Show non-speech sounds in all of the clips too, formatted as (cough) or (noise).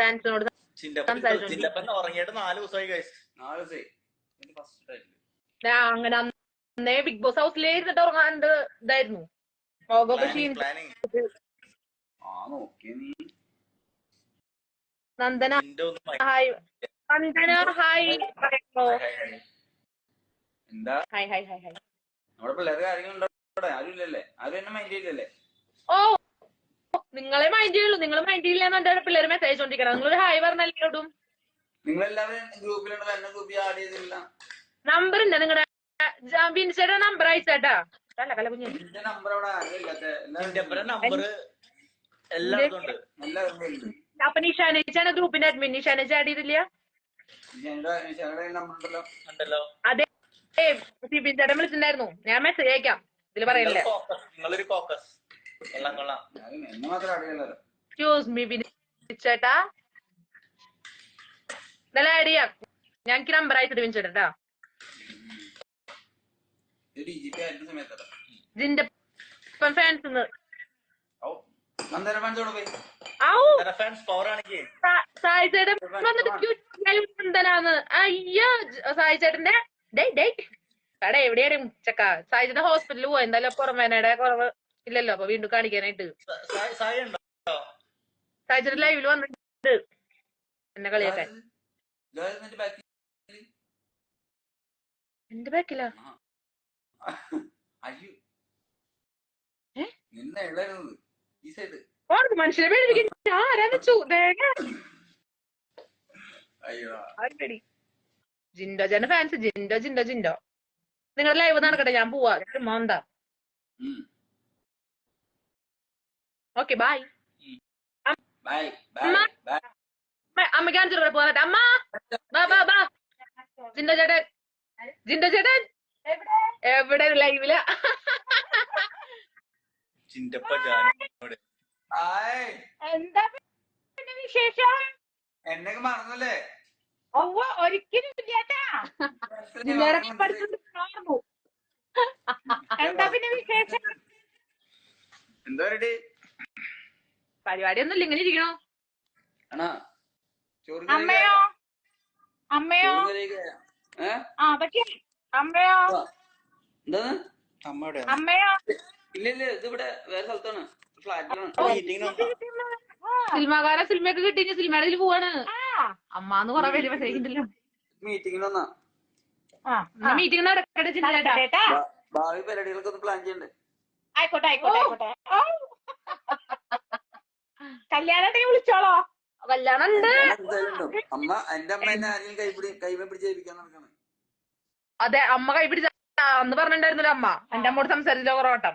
ഫാൻസിനോട് ചിന്തപ്പൻ ചിന്തപ്പൻ ഉറങ്ങിയിട്ട് നാല് ദിവസമായി കഴിച്ചു നാല് ദിവസേ എന്റെ ഫസ്റ്റ് ടൈറ്റിൽ ഞാൻ അങ്ങനെ അന്നേ ബിഗ് ബോസ് ഹൗസിലേ ഇരുന്നിട്ട് ഉറങ്ങാണ്ട് ഇതായിരുന്നു. മുഖമൊക്കെ പ്ലാനിങ് ആ നോക്കിയ നീ. Nandana hi Nandana hi hi hi hi. എന്താ? ഹായ് ഹായ് ഹായ് ഹായ് നമ്മുടെ കാര്യങ്ങളുണ്ടോ? ആരും ഇല്ലല്ലേ ആരും എന്നെ മൈൻഡ് ചെയ്തില്ലല്ലേ? ഓ നിങ്ങളെ മൈൻഡ് ചെയ്യുള്ളൂ. നിങ്ങൾ മൈൻഡ് ചെയ്യില്ല എന്നെ പിള്ളേർ മെസ്സേജ് കൊണ്ടിരിക്കണം നിങ്ങളൊരു ഹായ് പറഞ്ഞല്ലേ ഇടും? നിങ്ങളെല്ലാവരും ഗ്രൂപ്പിലുണ്ടല്ലോ എന്നെ ഗ്രൂപ്പിൽ ആഡ് ചെയ്തില്ല നമ്പർ ഉണ്ട് നിങ്ങളുടെ ബിൻസയുടെ നമ്പർ അയച്ചേട്ടാ. കല കുഞ്ഞു. നമ്പർ അവിടെ നമ്പർ അപ്പൊ നിഷാനേച്ചാണ് ഗ്രൂപ്പിന്റെ അഡ്മിൻ നിഷാനിച്ച് ആഡ് ചെയ്തില്ല? ഞങ്ങളുടെ നമ്പർ ഉണ്ടല്ലോ. ഉണ്ടല്ലോ. അതെ. സിബിൻ ചേട്ടൻ വിളിച്ചിട്ടുണ്ടായിരുന്നു. ഞാൻ മെസ്സേജ് അയക്കാം. ഇതിൽ പറയില്ല? എക്സ്ക്യൂസ് മീ ചേട്ടാ ഇതെല്ലാം ആഡ് ചെയ്യാം. നമ്പർ ആയിട്ട് വിൻചേട്ടാ ഇത് ഡി ജി പി ആയിരുന്ന സമയത്തല്ല ജിന്റെ ഫാൻസ് സായി ചേട്ടൻ വന്നിട്ട് ക്യൂട്ട് എന്തനാന്ന് അയ്യോ സായി ചേട്ടന്റെ ഡേ ഡേ കട എവിടെയാണ് ചക്ക സായി ചേട്ടൻ ഹോസ്പിറ്റലിൽ പോയി. എന്തായാലും പുറമേനയുടെ കുറവ്. ഇല്ലല്ലോ അപ്പൊ വീണ്ടും കാണിക്കാനായിട്ട്. സായി ലൈവിൽ സായി ചേട്ടൻ ലൈവിൽ വന്നിട്ട് എന്നെ കളിയാക്കാൻ. എന്റെ ബാക്കിലാ മനുഷ്യനെ പേടിപ്പിക്കും ഞാൻ ആരാന്ന് വെച്ചു? ജിൻഡോ ചേട്ടൻ ഫാൻസ് ജിൻഡോ ജിൻഡോ ജിൻഡോ. നിങ്ങൾ ലൈവ് നടക്കട്ടെ ഞാൻ പോവാ. മോന്താ ഓക്കെ ബൈ ബൈ ബൈ അമ്മ. കാണിച്ചിട്ട് പോകാൻ അമ്മ ബാ ബാ ബാ ജിൻഡോ ചേട്ടൻ ജിൻഡോ ചേട്ടൻ എവിടെ? ലൈവില? ചിന്തപ്പ ജാനോട് എന്താ പിന്നെ വിശേഷം? എന്നൊക്കെ മറന്നല്ലേ? ഒവ്വ ഒരിക്കലും എന്താ പിന്നെ വിശേഷം? എന്താ റെഡി പരിപാടി ഒന്നും ഇല്ല ഇങ്ങനെ ഇരിക്കണോ? അമ്മയോ? അമ്മയോ? ആ അതൊക്കെ. അമ്മയോ? എന്താണ്? അമ്മയുടെ അമ്മയോ? ഇല്ല ഇല്ല ഇത് ഇവിടെ വേറെ സ്ഥലത്താണ് സിനിമാകാരെ സിനിമയൊക്കെ കിട്ടി സിനിമയുടെ ഇതിൽ പോവാണ്. അമ്മാന്ന് കൊറേ പേര് മെസ്സേജ് ഉണ്ടല്ലോ മീറ്റിംഗിൽ വന്നാ. മീറ്റിംഗ് നടക്കട്ടെ ചിന്താ ഭാവി പരിപാടികളൊക്കെ ഒന്ന് പ്ലാൻ ചെയ്യണ്ടേ? ആയിക്കോട്ടെ ആയിക്കോട്ടെ ആയിക്കോട്ടെ. കല്യാണത്തിന് വിളിച്ചോളോ. കല്യാണം ഉണ്ട് അമ്മ എന്റെ അമ്മ എന്നെ കൈപിടി കൈമ നടക്കാണ്? അതെ അമ്മ കൈ പിടിച്ച അന്ന് പറഞ്ഞിട്ടുണ്ടായിരുന്നല്ലോ അമ്മ. എന്റെ അമ്മോട് സംസാരിച്ചോ കുറേ വട്ടം.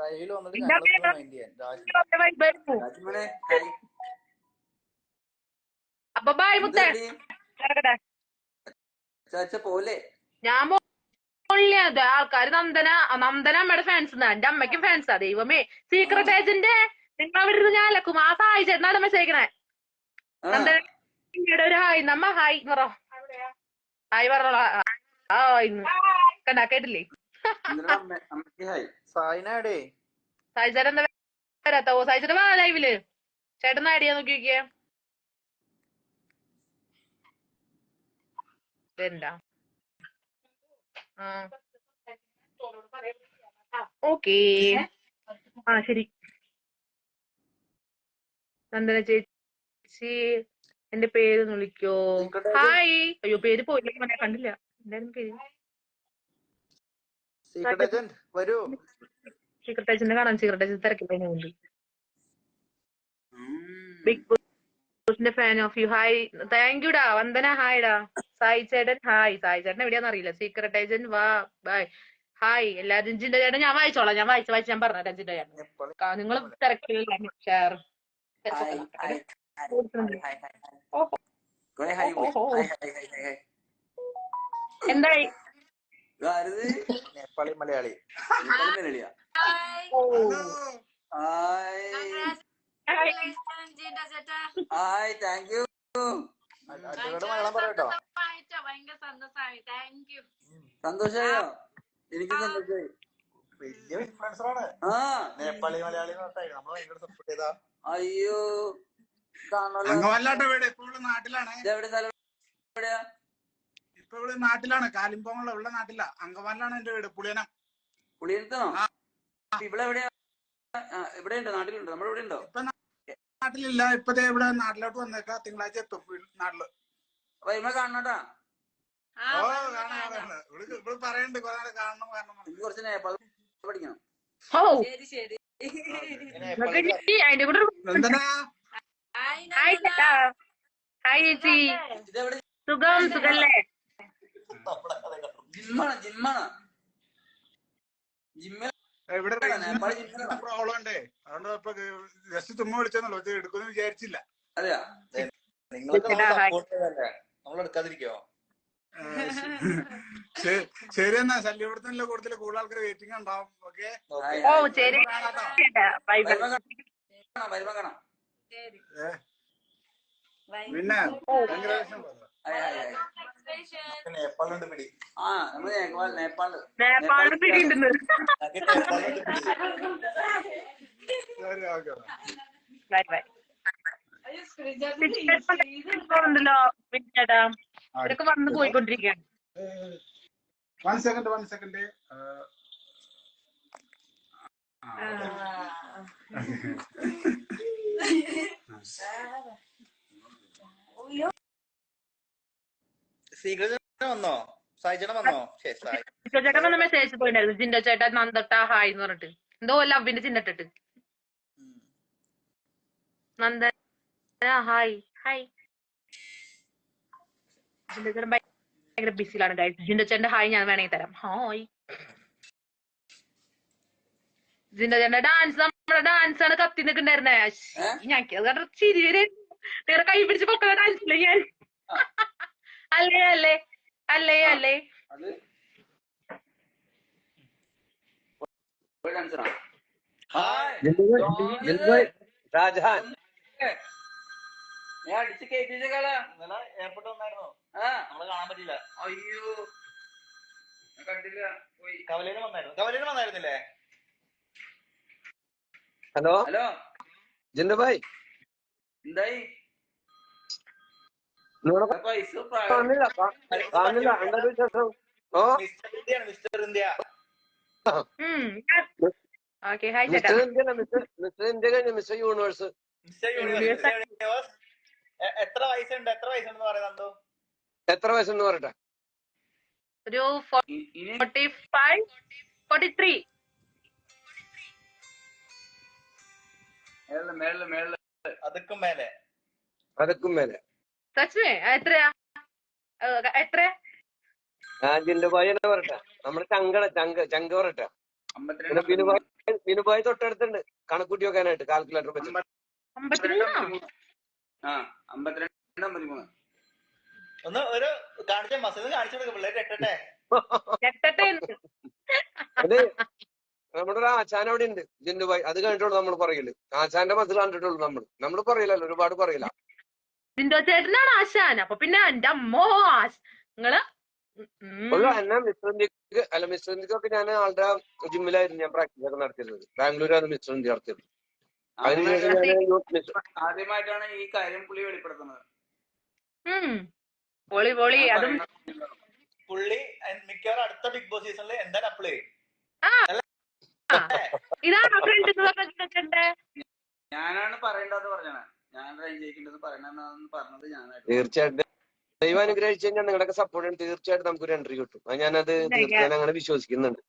ലൈവിൽ വന്നിട്ട് ഇല്ല, ഞങ്ങളൊന്ന് മൈൻഡ് ചെയ്യാൻ രാജി വൈബായിരുന്നു. രാജ്മോനെ ഹായ് അപ്പൊ ബായ് മുത്തേ. പോലെ ഞാൻ ആൾക്കാര് നന്ദന നന്ദന അമ്മയുടെ ഫാൻസ് എന്റെ അമ്മയ്ക്കും ഫാൻസാ ദൈവമേ. സീക്രട്ട് ഏജന്റ് നിങ്ങൾ അവിടെ ഇരുന്ന് ഞാൻ ലക്കും ആ ഹായ് ചേട്ടനാണ് മെസ്സേജ് അയക്കണേ ഒരു ഹായ് നമ്മ ഹായ് എന്ന് പറ. ഹായ് പറഞ്ഞോളാ. ആ ഇന്ന്. കണ്ടാ കേട്ടില്ലേ? ഇന്നലെ അമ്മ അമ്മയ്ക്ക് സായിനാടേ സായി ചേട്ടൻ എന്താ വരാത്ത? ഓ സായി ചേട്ടൻ വാ ലൈവിൽ ചേട്ടൻ ആഡ് ചെയ്യാൻ നോക്കി നോക്കിയേ. ഇതെന്താ? ആ. ഓക്കേ ആ ശരി. നന്ദന ചേച്ചി എന്റെ പേര് വിളിക്കോ? ഹായ് അയ്യോ പേര് പോയില്ല മോനെ കണ്ടില്ല. എന്തായിരുന്നു പേര്. സീക്രട്ട് ഏജന്റ് വരൂ. സീക്രട്ട് ഏജന്റ് കാണാൻ സീക്രട്ട് ഏജന്റ് തിരക്കില്ല. ബിഗ് ബോസിന്റെ fan of you hi thank you ഡാ. വന്ദന ഹായ് ഡാ. സായി ചേട്ടൻ ഹായ് സായി ചേട്ടൻ എവിടെയാന്ന് അറിയില്ല. സീക്രട്ട് ഏജന്റ് വാ ബൈ ഹായ് എല്ലാ രഞ്ജിന്റെ ചേട്ടൻ ഞാൻ വായിച്ചോളാം. ഞാൻ വായിച്ചു വായിച്ച് ഞാൻ പറഞ്ഞു രഞ്ജിന്റെ ചേട്ടൻ നിങ്ങൾ തിരക്കില്ല ഷെയർ എന്തായി (clears throat) നേപ്പാളി മലയാളി. ഇപ്പഴും മലയാളിയാ? ഓ ഹായ് താങ്ക് യു മലയാളം പറയട്ടോ സന്തോഷായോ? എനിക്ക് സന്തോഷായി. വലിയ ഇൻഫ്ലുവൻസർ ആണ്. ആ. നേപ്പാളി മലയാളി നമ്മൾ ഭയങ്കര സപ്പോർട്ട് ചെയ്താ. അയ്യോ ഇവിടെ. നാട്ടിലാണ്. ഇപ്പൊ ഇവിടെ നാട്ടിലാണ്. കാലിമ്പോങ്ങുള്ള ഉള്ള നാട്ടില. അങ്കമാലിലാണ് എന്റെ വീട്? പുളിയന. പുളിയനത്താണോ. ഇവിടെ എവിടെയാ ഇവിടെ ഉണ്ടോ നാട്ടിലുണ്ടോ? നമ്മുടെ ഇവിടെ ഉണ്ടോ നാട്ടിലില്ല. ഇപ്പതേ ഇവിടെ നാട്ടിലോട്ട് വന്നേക്കാ. തിങ്കളാഴ്ച എത്തും നാട്ടിൽ. വരുമ്പോ കാണണട്ടാ? ഓ കാണാം കാണാം ഇവിടെ ഇവിടെ പറയണ്ട്. കുറെ കാണണം കാണണം കുറച്ച് പഠിക്കണം. ഓ. ശരി ശരി. നിങ്ങൾക്ക് ഹായ് ഹായ് ചേച്ചി. സുഖം സുഖല്ലേ? ജിമ്മാണ് ജിമ്മാണ്? ജിമ്മിൽ ഇവിടെ പ്രോബ്ലം ഉണ്ടേ അതുകൊണ്ട് ഇപ്പൊ ജസ്റ്റ് തുമ്മ വിളിച്ചെന്നുള്ളൂ ഇത് എടുക്കുമെന്ന് വിചാരിച്ചില്ല. അതെയാ? നിങ്ങളൊക്കെ ചേട്ടാ, ശരി എന്നാ. ശല്യപ്പെടുത്തുന്നില്ല കൂടുതൽ കൂടുതൽ ആൾക്കാർ വെയിറ്റിംഗ് ഉണ്ടാവും. ഓക്കെ ഓ ശരി. ബൈ ബൈ വരുമ്പോ കാണാം പിന്നെ? നേപ്പാളുണ്ട് പിടി. ആ നമ്മൾ നേപ്പാൾ നേപ്പാൾ. നേപ്പാളിൽ പിടി ബൈ ബൈ ഉണ്ടല്ലോ പിന്നെ ഇടയ്ക്ക് വന്ന് പോയിക്കൊണ്ടിരിക്കുകയാണ്. വൺ സെക്കൻഡ് വൺ സെക്കൻഡ് വന്നോ? വന്നോ? സായി. ജിൻഡോ ചേട്ടൻ വന്ന മെസ്സേജ് പോയിണ്ടായിരുന്നു. ജിൻഡോ ചേട്ടൻ നന്ദട്ട ഹായ് എന്ന് പറഞ്ഞിട്ട്. എന്തോ ലവിന്റെ ചിഹ്നട്ടിട്ട് ഉം. നന്ദന ഹായ് ഹായ് ജിൻഡോ ചേട്ടൻ ഭയങ്കര ബിസിലാണ് ഗൈസ് ജിൻഡോ ചേട്ടന്റെ ഹായ് ഞാൻ വേണമെങ്കിൽ തരാം. ഹായ് ജിൻഡോ ഡാൻസ് നമ്മുടെ ഡാൻസ് ആണ് കത്തി നിൽക്കണ്ടായിരുന്നേ ഞാൻ ചിരി വരെ. നേരെ കൈ പിടിച്ച് പൊക്കള ഡാൻസ് ഇല്ലേ ഞാൻ? അല്ലേ അല്ലേ അല്ലേ അല്ലേ. ഹായ് ഷാജഹാൻ ഞാൻ അടിച്ച് കേൾപ്പിച്ചേക്കാളാ എയർപോർട്ട് വന്നായിരുന്നു. ആ. നമ്മൾ കാണാൻ പറ്റില്ല അയ്യോ. ഞാൻ കണ്ടില്ല. പോയി. കവലേന് വന്നായിരുന്നു. കവലേന് വന്നായിരുന്നില്ലേ? ഹലോ? ഹലോ. ജിന്ദു ഭായ്. എന്തായി? Mister India mister India. Mister universe mister universe. എത്ര വയസ്സുണ്ട്? എത്ര വയസ്സുണ്ടെന്ന് പറയുന്നത് എത്ര വയസ്സെന്ന് പറയട്ടെ? ഒരു ഫോർട്ടി ഫൈവ് ഫോർട്ടി ത്രീ അതുക്കും മേലെ. അതൊക്കും മേലെ. സച്ചിനെ എത്രയാ? എത്ര? ഭായ് എന്നാ പറയട്ടെ. നമ്മുടെ ചങ്കട ചങ്ക പറയട്ടെ. തൊട്ടടുത്തുണ്ട്. കണക്കൂട്ടി വെക്കാനായിട്ട് കാൽക്കുലേറ്റർ വെച്ചിട്ട്. ആ അമ്പത്തിരണ്ട് അമ്പത്തിമൂന്ന് ഒന്ന് ഒരു കാണിച്ച മസിൽ കാണിച്ചു കൊടുക്കും പിള്ളേര് എട്ടട്ടെ എട്ടട്ടെ അത് നമ്മുടെ ഒരു ആശാൻ അവിടെ ഉണ്ട് ജിന്ദു ഭായ്. അത് കഴിഞ്ഞിട്ടുള്ളൂ നമ്മൾ പറയില്ല ആശാന്റെ മസിൽ കണ്ടിട്ടുള്ളൂ നമ്മൾ നമ്മൾ പറയില്ലല്ലോ ഒരുപാട് പറയില്ല ജിൻഡോ ചേട്ടനാണ് ആശാൻ. അപ്പൊ പിന്നെ എന്റെ അമ്മോ ആശ നിങ്ങൾ? എന്നെ മിസ്റ്റർ ഇന്ത്യയ്ക്ക് അല്ല മിസ്റ്റർ ഇന്ത്യക്കൊക്കെ ഞാൻ ആളുടെ ജിമ്മിലായിരുന്നു ഞാൻ പ്രാക്ടീസ് ഒക്കെ നടത്തിയിരുന്നത്. ബാംഗ്ലൂരാണ് മിസ്റ്റർ ഇന്ത്യ നടത്തിയത് അതിനുശേഷം ഞാൻ യൂത്ത് മിസ്റ്റർ ആദ്യമായിട്ടാണ് ഈ കാര്യം പുള്ളി വെളിപ്പെടുത്തുന്നത്. പൊളി പൊളി. ഞാൻ അതും പുള്ളി മിക്കവാറും അടുത്ത ബിഗ് ബോസ് സീസണിൽ എന്തായാലും അപ്ലൈ ചെയ്യും. ഇതാണോ ഫ്രണ്ട് എന്ന് പറഞ്ഞിട്ടുണ്ട്. ഞാനാണ് പറയേണ്ടത് പറഞ്ഞത്. ഞാൻ ജയിക്കേണ്ടത് പറയണെന്ന് പറഞ്ഞത് ഞാനായിരുന്നു തീർച്ചയായിട്ടും. ദൈവം അനുഗ്രഹിച്ചു കഴിഞ്ഞാൽ നിങ്ങളുടെ സപ്പോർട്ട് തീർച്ചയായിട്ടും നമുക്കൊരു എൻട്രി കിട്ടും. അത് ഞാനത് തീർച്ചയായും അങ്ങനെ വിശ്വസിക്കുന്നുണ്ട്.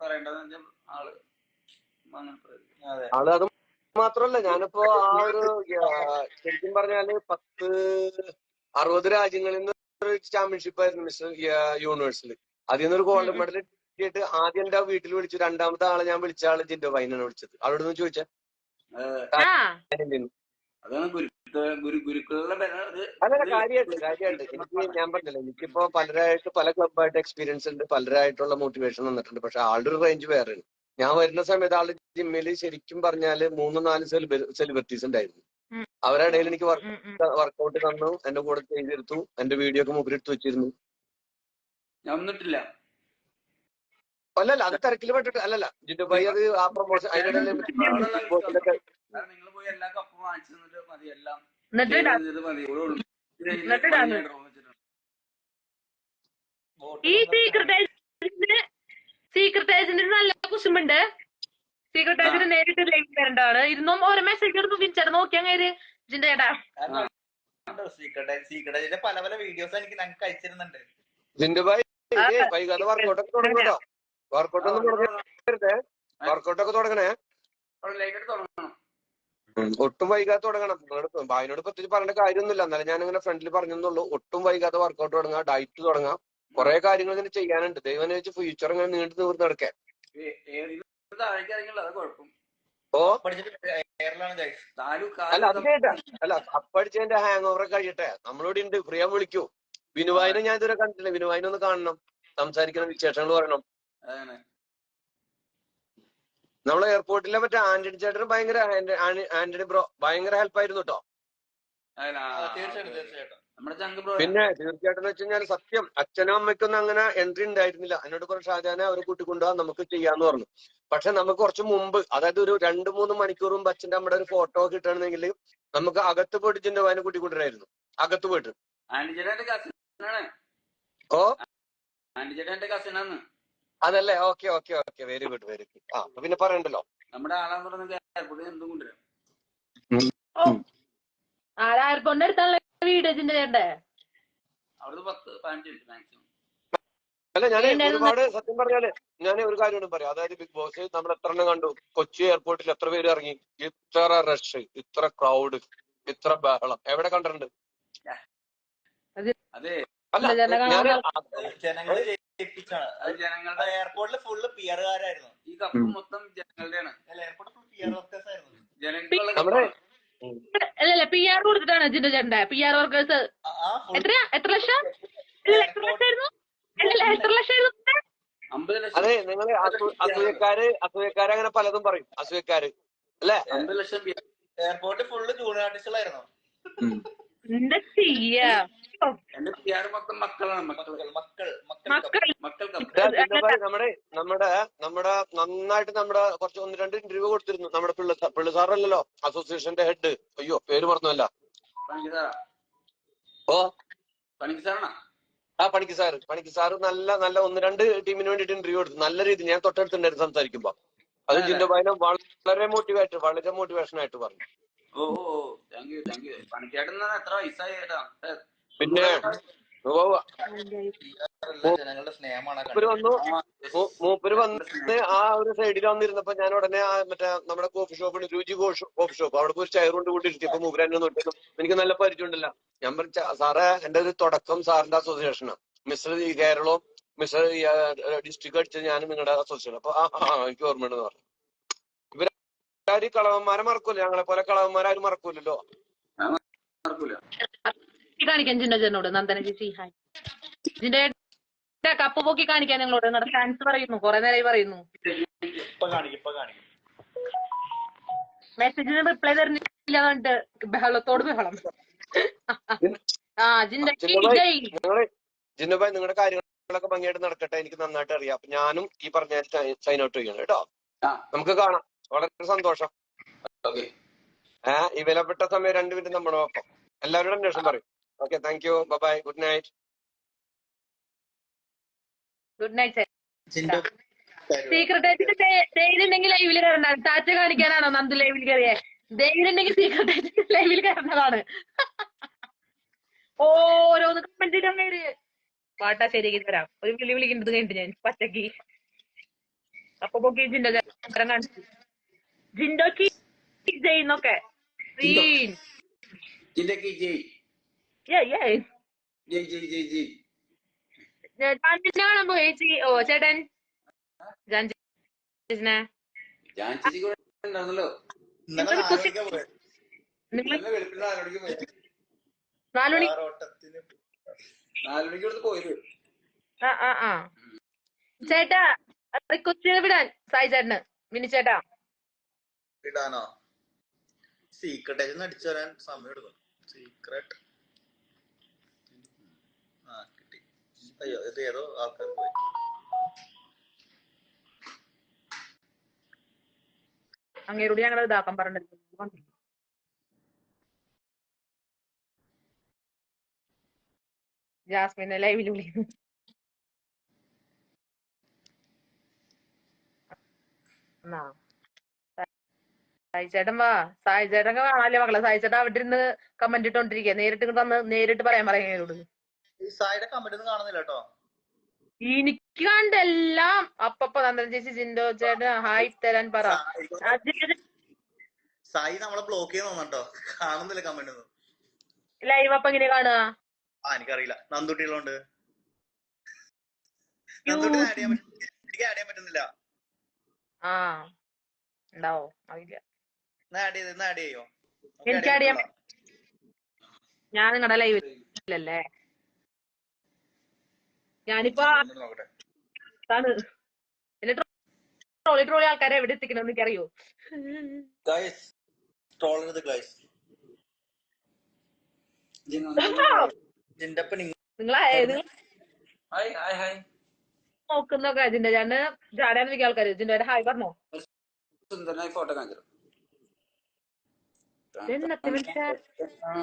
പറയേണ്ടതെന്ന് ആൾ ആൾ അത് മാത്രല്ല ഞാനിപ്പോ ആ ഒരു ശരിക്കും പറഞ്ഞാൽ പത്ത് അറുപത് രാജ്യങ്ങളിൽ നിന്ന് ഒരു ചാമ്പ്യൻഷിപ്പ് ആയിരുന്നു മിസ്റ്റർ യൂണിവേഴ്സിൽ അതിൽ നിന്ന് ഒരു ഗോൾഡ് മെഡൽ കിട്ടിയിട്ട് ആദ്യം എന്റെ വീട്ടിൽ വിളിച്ചു രണ്ടാമത്തെ ആളെ ഞാൻ വിളിച്ച ആൾ ജിൻഡോ വൈനാണ് വിളിച്ചത്. അവിടെ നിന്ന് ചോദിച്ചാൽ ആ. അതാണ് ഇത് കാര്യമായിട്ട് കാര്യമായിട്ട് എനിക്ക് ഞാൻ പറഞ്ഞില്ല എനിക്കിപ്പോ പലരായിട്ട് പല ക്ലബ്ബായിട്ട് എക്സ്പീരിയൻസ് ഉണ്ട് പലരായിട്ടുള്ള മോട്ടിവേഷൻ വന്നിട്ടുണ്ട്. പക്ഷെ ആളുടെ ഒരു റേഞ്ച് വേറെയാണ്. ഞാൻ വരുന്ന സമയത്ത് ആൾ ജിമ്മിൽ ശരിക്കും പറഞ്ഞാൽ മൂന്ന് നാല് സെലിബ്രിറ്റീസ് ഉണ്ടായിരുന്നു ഉം. അവരുടെ ഇടയിൽ എനിക്ക് വർക്ക്. വർക്കൗട്ട് തന്നു എന്റെ കൂടെ ചെയ്തെടുത്തു എന്റെ വീഡിയോ ഒക്കെ മുമ്പിൽ എടുത്തു വെച്ചിരുന്നു വന്നിട്ടില്ല അല്ലല്ല അത് തിരക്കിൽ പെട്ടിട്ട് അല്ലല്ല ജിന്റെ ഭായി അത് ആ പ്രൊമോഷൻ അതിനിടയിൽ കാരണം നിങ്ങൾ പോയി എല്ലാ കപ്പും വാങ്ങിച്ചു തന്നിട്ട് മതി എല്ലാം എന്നിട്ട് ചെയ്ത് ഇടാം. തന്നിട്ട് മതി ഇവിടെ ഉള്ളു. ഇത് കഴിഞ്ഞ് എന്നിട്ട് ഇടാം. പണിയായിട്ട് room വെച്ചിട്ടുണ്ട്. ഈ സീക്രട്ട് ഏജന്റിന് സീക്രട്ട് ഏജന്റിന് നല്ല കുശുമ്പുണ്ട് സീക്രട്ട് ഏജന്റ് നേരിട്ട് ലൈവ് വരണ്ടാണ് ഇരുന്നും ഓരോ മെസ്സേജ് എടുത്ത് വിളിച്ചത് നോക്കിയാ കയറി ജിന്റെ ചേട്ടാ. സീക്രട്ട് സീക്രട്ട് പല പല വീഡിയോസ് എനിക്ക് ഞങ്ങൾക്ക് അയച്ചിരുന്നുണ്ട് ജിന്റെ ഭായി വൈകാതെ വർക്കൗട്ട് ഒക്കെ തുടങ്ങട്ടോ വർക്കൗട്ട് ഒന്നും തുടങ്ങരുതേ വർക്കൗട്ട് ഒക്കെ തുടങ്ങണേ. തുടങ്ങണം. ഒട്ടും വൈകാതെ തുടങ്ങണം. നിങ്ങളോട് ഭായിനോട് പ്രത്യേകിച്ച് പറയേണ്ട കാര്യമൊന്നുമില്ല. എന്നാലും ഞാൻ ഇങ്ങനെ ഫ്രണ്ടിൽ പറഞ്ഞെന്നുള്ളൂ. ഒട്ടും വൈകാതെ വർക്കൗട്ട് തുടങ്ങാം ഡയറ്റ് തുടങ്ങാം. കുറെ കാര്യങ്ങൾ ഇങ്ങനെ ചെയ്യാനുണ്ട്. ദൈവം വെച്ച് ഫ്യൂച്ചർ ഇങ്ങനെ നീണ്ടു നിവർന്ന് നടക്കാൻ. താഴേക്ക് അതാ കുഴപ്പം. ഓ? അല്ല അത് കേട്ടാ. അല്ല കപ്പടിച്ചതിന്റെ ഹാങ് ഓവർ കഴിയട്ടെ. നമ്മളോട് ഉണ്ട് പ്രിയ വിളിക്കൂ. വിനുവായനെ ഞാൻ ഇതുവരെ കണ്ടിട്ടില്ല. വിനുവായനെ ഒന്ന് കാണണം. സംസാരിക്കണം വിശേഷങ്ങൾ പറയണം. അതാണ്. നമ്മളെ എയർപോർട്ടിലെ മറ്റേ ആന്റണി ചേട്ടന് ഭയങ്കര ആന്റ- ആന്റണി ബ്രോ ഭയങ്കര ഹെൽപ്പായിരുന്നു കേട്ടോ ആ, തീർച്ചയായിട്ടും. തീർച്ചയായിട്ടും. പിന്നെ തീർച്ചയായിട്ടും വെച്ച് കഴിഞ്ഞാൽ സത്യം അച്ഛനും അമ്മയ്ക്കൊന്നും അങ്ങനെ എൻട്രി ഉണ്ടായിരുന്നില്ല. എന്നോട് പറഞ്ഞു ഷാജാനെ അവരെ കൂട്ടിക്കൊണ്ടുപോകാൻ നമുക്ക് ചെയ്യാന്ന് പറഞ്ഞു. പക്ഷെ നമുക്ക് കുറച്ച് മുമ്പ് അതായത് ഒരു രണ്ട് മൂന്ന് മണിക്കൂർ മുമ്പ് അച്ഛന്റെ അമ്മയുടെ ഒരു ഫോട്ടോ കിട്ടണമെങ്കിൽ നമുക്ക് അകത്ത് പോയിട്ട് ചിന്റെ വായന കൂട്ടിക്കൊണ്ടുവരായിരുന്നു. അകത്ത് പോയിട്ട്. ഓ? അതല്ലേ? Okay okay okay. Very good very good ആ പിന്നെ പറയണ്ടല്ലോ? നമ്മുടെ ആളാന്ന് പറഞ്ഞ എയർപോർട്ടിൽ എന്തും കൊണ്ടുവരും. ആരാ എയർപോർട്ടിന്റെ അടുത്തുള്ള വീട് ഇതിന്റെ ചേട്ടന്റെ അവിടുന്ന് പത്ത് പതിനഞ്ച് മിനിറ്റ് മാക്സിമം അല്ല ഞാൻ ഒരുപാട് സത്യം പറഞ്ഞാൽ ഞാൻ ഒരു കാര്യം കൂടി പറയാം. അതായത് ബിഗ് ബോസ് നമ്മൾ എത്ര എണ്ണം കണ്ടു? കൊച്ചി എയർപോർട്ടിൽ എത്ര പേര് ഇറങ്ങി? ഇത്ര റഷ് ഇത്ര ക്രൗഡ് ഇത്ര ബഹളം. എവിടെ കണ്ടിട്ടുണ്ട്? അതെ അല്ല ജനങ്ങൾ ജനങ്ങളുടെ എയർപോർട്ടിൽ ഫുള്ള് ഈ കപ്പ് മൊത്തം ജനങ്ങളുടെയാണ് അല്ല എയർപോർട്ടിൽ ഫുൾ പി വർക്കേഴ്സ് ആയിരുന്നു ജനങ്ങളുടെ. അല്ലല്ല പി ആർ കൊടുത്തിട്ടാണ് ജിന്റെ ചെണ്ട പി ആർ വർക്കേഴ്സ് എത്രയാ? എത്ര ലക്ഷം? എത്ര ലക്ഷമായിരുന്നു അല്ലല്ല എത്ര ലക്ഷമായിരുന്നു ലക്ഷം. അതെ നിങ്ങൾ അസൂയക്കാര് അസൂയക്കാര് അങ്ങനെ പലതും പറയും. അസൂയക്കാര്. അല്ലേ? അമ്പത് ലക്ഷം പി- എയർപോർട്ടിൽ ഫുള്ള് ജൂനിയർ ആർട്ടിസ്റ്റുകളായിരുന്നു എന്താ ചെയ്യാ? എന്റെ പി ആർ മൊത്തം മക്കളാണ്. മക്കൾ മക്കൾ മക്കൾ മക്കൾ നമ്മുടെ നമ്മുടെ നമ്മുടെ നന്നായിട്ട് നമ്മുടെ കുറച്ച് ഒന്ന് രണ്ട് ഇന്റർവ്യൂ കൊടുത്തിരുന്നു. നമ്മുടെ പിള്ള പിള്ള സാറല്ലല്ലോ അസോസിയേഷന്റെ ഹെഡ് അയ്യോ പേര് പറഞ്ഞല്ല പണിക്ക് സാറാ? ഓ? പണിക്ക് സാറാണോ? ആ പണിക്ക് സാറ്. പണിക്ക് സാറ് നല്ല നല്ല ഒന്ന് രണ്ട് ടീമിന് വേണ്ടിയിട്ട് ഇന്റർവ്യൂ എടുത്തു നല്ല രീതി ഞാൻ തൊട്ടടുത്തുണ്ടായിരുന്നു സംസാരിക്കുമ്പോ. അത്. ജിന്റെ ഭായനം വളരെ മോട്ടിവേറ്റ് വളരെ മോട്ടിവേഷൻ ആയിട്ട് പറഞ്ഞു. ഓ താങ്ക് യു താങ്ക് യു പണിക്കേട്ടൻ എത്ര വയസ്സായി ചേട്ടാ ഏ, പിന്നെ ഓ ജനങ്ങളുടെ സ്നേഹമാണ് മൂപ്പര് വന്നു. ആ, മൂ- മൂപ്പര് വന്ന് ആ ഒരു സൈഡിൽ വന്നിരുന്നപ്പോ ഞാൻ ഉടനെ ആ മറ്റേ നമ്മുടെ കോഫി ഷോപ്പിന് രുചി കോഫി ഷോപ്പ്. അവിടെ പോയി ഒരു ചെയർ കൊണ്ട് കൂട്ടിയിരുത്തിയപ്പോ മൂപ്പര് എന്നെ നോക്കിയതും എനിക്ക് നല്ല പരിചയമുണ്ടല്ല ഞാൻ പറഞ്ഞ സാറേ എന്റെ ഒരു തുടക്കം സാറിന്റെ അസോസിയേഷനാണ് മിസ്റ്റർ ഈ കേരളവും മിസ്റ്റർ ഡിസ്ട്രിക്ട് അടിച്ച് ഞാനും നിങ്ങളുടെ അസോസിയേഷൻ അപ്പൊ ആ ആ, എനിക്ക് ഓർമ്മയുണ്ടെന്ന് പറഞ്ഞു. ഇവരാരും കളവന്മാരെ മറക്കൂല. ഞങ്ങളെ പോലെ കളവന്മാരും മറക്കൂലല്ലോ കാണിക്കാൻ ജിന്റെ ചേട്ടനോട് നന്ദന ചേച്ചി. ഹായ് ജിന്റെ ചേട്ടാ, കപ്പ് പൊക്കി കാണിക്കാൻ നിങ്ങളോട്. നിങ്ങളുടെ ഫാൻസ് പറയുന്നു കുറെ നേരമായി പറയുന്നു. ഇപ്പൊ കാണിക്കും ഇപ്പൊ കാണിക്കും. മെസ്സേജിന് റിപ്ലൈ തരുന്നില്ല കണ്ട് ബഹളത്തോട് ബഹളം. ആ ജിന്റെ ജിന്നുഭായ് നിങ്ങളുടെ കാര്യങ്ങളൊക്കെ ഭംഗിയായിട്ട് നടക്കട്ടെ. എനിക്ക് നന്നായിട്ട് അറിയാം. അപ്പൊ ഞാനും ഈ പറഞ്ഞ സൈൻ ഔട്ട് ചെയ്യണം കേട്ടോ? നമുക്ക് കാണാം. വളരെ സന്തോഷം. ഓക്കെ. ഏഹ് ഈ വിലപ്പെട്ട സമയം രണ്ട് മിനിറ്റ് നമ്മുടെ ഒപ്പം. എല്ലാവരോടും അന്വേഷണം പറയും. Okay thank you bye good night good night Jindo. Secret agent ധൈര്യമുണ്ടെങ്കിൽ ലൈവിൽ കയറണ്ടാണ് ടാറ്റ കാണിക്കാനാണോ നന്ദു ലൈവിൽ കയറിയേ? ധൈര്യമുണ്ടെങ്കിൽ സീക്രട്ട് ഏജന്റ് ലൈവിൽ കയറേണ്ടതാണ്. ഓരോന്ന് കമന്റ് ഇടാൻ കയറി പാട്ടാ ശരിയാക്കി തരാം. ഒരു വിളി വിളിക്കുന്നത് കഴിഞ്ഞിട്ട് ഞാൻ പച്ചക്ക് അപ്പൊ പൊക്കി ജിൻഡോ കാണിച്ചു. ജിൻഡോക്ക് ജയിന്നൊക്കെ ജില്ലക്ക് ജയ് Yeah, yeah. ജയ് ജയ് ജയ് ജയ് ജാൻജിനെ പോയി ചേച്ചി ഓ ചേട്ടൻ. ജാൻജിനെ ഞാൻ ചേച്ചി കൂടെ ഉണ്ടായിരുന്നല്ലോ ഇന്നലെ നാല് മണിക്കാ പോയത് നിങ്ങൾ ഇന്നലെ വെളുപ്പിന് നാല് മണിക്ക് പോയത് നാലു മണി ആറോട്ടത്തിന് ഇവിടുന്ന് പോയത്. ആ ആ ആ. ചേട്ടാ റിക്വസ്റ്റ് വിടാൻ സായി ചേട്ടന് മിനി ചേട്ടാ. ഇടാനോ സീക്രട്ട് അടിച്ചു വരാൻ സമയം എടുക്കും. സീക്രട്ട് അയ്യോ ഇത് ഏതോ ആൾക്കാർ പോയി. അങ്ങേരോട് ഞങ്ങൾ ഇതാക്കാൻ പറഞ്ഞിരുന്നു ജാസ്മിനെ ലൈവിൽ സായി ചേട്ടൻ വാ. സായി ചേട്ടൻ കാണാല്ലേ മക്കളെ? സായി ചേട്ടൻ അവിടെ ഇരുന്ന് കമന്റ് ഇട്ടോണ്ടിരിക്കുക നേരിട്ട് വന്ന് നേരിട്ട് പറയാൻ പറയാൻ സായിയുടെ കമന്റ് ഒന്നും കാണുന്നില്ല കേട്ടോ. എനിക്ക് കണ്ട എല്ലാം അപ്പപ്പ നന്ദൻ ചേച്ചി ജിൻഡോ ചേട്ടൻ ഹായ് തരാൻ പറ. സായി നമ്മളെ ബ്ലോക്ക് ചെയ്യാൻ തോന്നട്ടോ കാണുന്നില്ല കമന്റ് ഒന്നും. ലൈവ് അപ്പൊ എങ്ങനെ കാണുക? ആ എനിക്കറിയില്ല. നന്ദുട്ടികളുണ്ട്. നന്ദുട്ടി ആഡ് ചെയ്യാൻ എനിക്ക് ആഡ് ചെയ്യാൻ പറ്റുന്നില്ല. ആ ഉണ്ടാവോ? അറിയില്ല. ആഡ് ചെയ്ത് ആഡ് ചെയ്യോ? എനിക്ക് add ചെയ്യാൻ ഞാൻ നിങ്ങളുടെ ലൈവിലല്ലേ ഞാനിപ്പോ നോക്കട്ടെ. അതാണ് എന്നെ ട്രോളി ട്രോളി ആൾക്കാരെ എവിടെ എത്തിക്കണം എന്നൊക്കെ അറിയോ? നോക്കുന്നൊക്കെ ജിന്റെ ഞാൻ ജാടാന്ന് മിക്ക ആൾക്കാര്. ജിന്റെ ഒരു ഹായ് പറഞ്ഞോ? സുന്ദരനായി ഫോട്ടോ കാണിച്ചു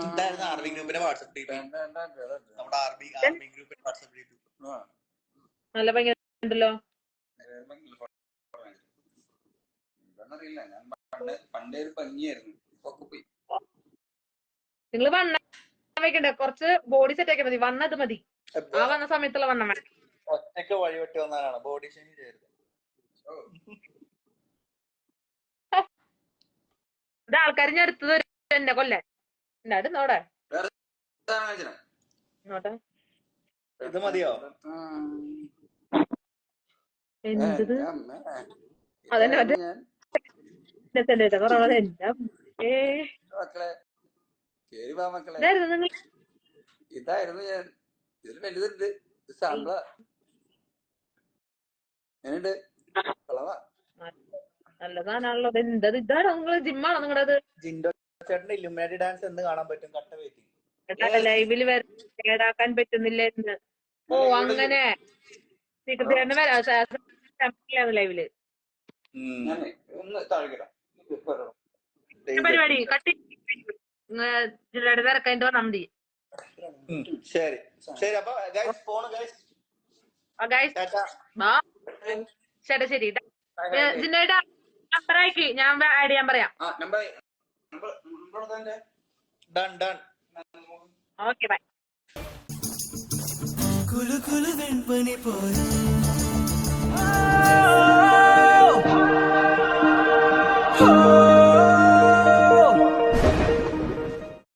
ഇതായിരുന്നു ആർമി ഗ്രൂപ്പിന്റെ വാട്സപ്പ് നമ്മുടെ ആർമി ആർമി ഗ്രൂപ്പിന്റെ വാട്സപ്പ് നല്ല ഭംഗി ഉണ്ടല്ലോ എന്താണെന്നറിയില്ല ഞാൻ പണ്ട് പണ്ടേ ഒരു ഭംഗിയായിരുന്നു. ഇപ്പൊ പോയി. നിങ്ങൾ വണ്ണ വെക്കണ്ട? കുറച്ച് ബോഡി സെറ്റ് ആക്കിയാൽ മതി. വന്നത് മതി. ആ വന്ന സമയത്തുള്ള വണ്ണം വേണം. ഒറ്റയ്ക്ക് വഴിവെട്ടി വന്നാലാണ് ബോഡി ചേഞ്ച് ചെയ്യരുത്. ഇത് ആൾക്കാർ ഞാൻ എടുത്തത് എന്നെ കൊല്ലേ. എന്നാട് നോടെ ഇതാണ് കാണിച്ചത്. നോട്ടെ ഇത് മതിയോ? എന്തത് അതന്നെ മക്കളെ ഇതായിരുന്നു ഞാൻ. ഇതിന് വലുതുണ്ട്. സാമ്പിള എങ്ങനെയുണ്ട്? കളവാ നല്ല സാധനമാണല്ലോ എന്തത് ഇതാണോ നിങ്ങൾ ജിമ്മാണോ നിങ്ങളത് ജിൻഡോ ചേട്ടന്റെ ഇലുമിനാറ്റി ഡാൻസ് എന്ന് കാണാൻ പറ്റും. കട്ട വെയിറ്റിംഗ്. ലൈവിൽ ഏടാക്കാൻ പറ്റുന്നില്ല എന്ന്. ഓ അങ്ങനെ. ലൈവിൽ. ഞാൻ ഒന്ന് താഴെക്കിടാം പരിപാടി കട്ടി മതി. ശരി. ശരി അപ്പൊ ഗൈസ് പോണ് ഗൈസ് ആ ഗൈസ് ടാറ്റാ. ബാ ചേട്ടാ ശരി. ജിന്നയുടെ നമ്പർ അയക്കി. ഞാൻ ആഡ് ചെയ്യാൻ പറയാം. ആ നമ്പർ നമ്പർ നമ്പർ തന്നെ ഡൺ ഡൺ ഓക്കെ ബൈ കുലു കുലു വെൺപനി പോയി